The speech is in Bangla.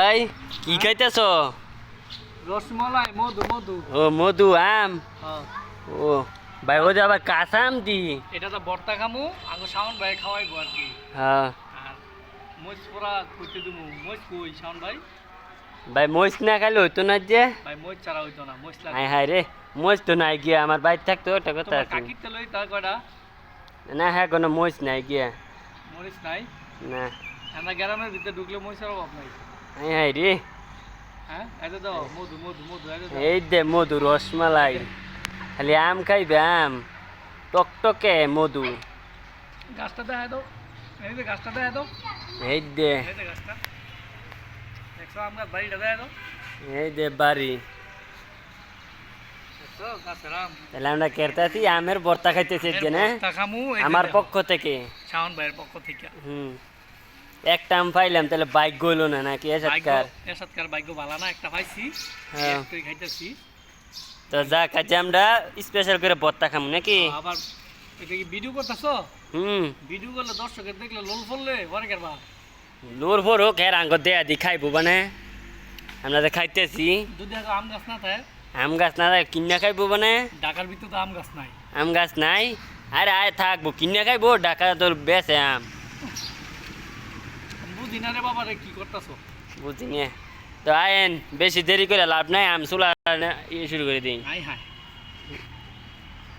ভাই কি খাইতেছ? রসমালাই মধু মধু। ও মধু আম? হ্যাঁ। ও ভাই ও যে আবার কাঁচা আম দি। এটা তো বর্তা খামু আগে শাওন ভাই খাওয়াইবো আর কি। হ্যাঁ। মোজ পোড়া কইতে দিমু। মোজ কই শাওন ভাই? ভাই মহিষ না খাইলে হইতো না যে। ভাই মোজ ছাড়া হইতো না মোজ লাগে হাই রে মহিষ তো নাই গিয়া আমার বাইর থাকতো ওটা কথা আছে। কাকির তেলই তার কয়টা? না হ্যাঁ কোনো মহিষ নাই গিয়া। মরিচ নাই? না। আমরা গ্রামের ভিতরে ঢুকলে মরিচের অভাব নাই। হাই হাই রে। হ্যাঁ এই দে মধু রসমালাই। খালি আম খাইবে আম টকটকে মধু। গাছটা দেখা দাও। এই যে গাছটা দেখা দাও। এই দে। এই দে বাড়ি। দেখছ তাহলে আমরা কেরতাছি আমের খাইতেছি পক্ষ থেকে। শাওন ভাইয়ের পক্ষ থেকে। হুম। একটা আম পাইলাম তাহলে বাইক গইলো না নাকি? ভাগ্য ভালো না একটা পাইছি। হ্যাঁ। খাইতেছি। তো যা আমরা স্পেশাল করে ভর্তা খাম নাকি? আবার এটা কি ভিডিও করতেছো? হুম। ভিডিও করলে দর্শকের দেখলে লোল ফললে লোর ভোর হোক আঙ্গ দেয়া দি খাইবো মানে। আমরা তো খাইতেছি। যদি আম গাছ না থাকে? আম গাছ না থাকে কিনা খাইবো মানে। ঢাকার ভিতরে তো আম গাছ নাই। আম গাছ নাই। আরে আয় থাকব কিনা খাইবো ডাকা তোর বেছে আম। বুঝি নিয়ে তো আয়েন বেশি দেরি করে লাভ নাই আমি চুলা ইয়ে শুরু করে দিই।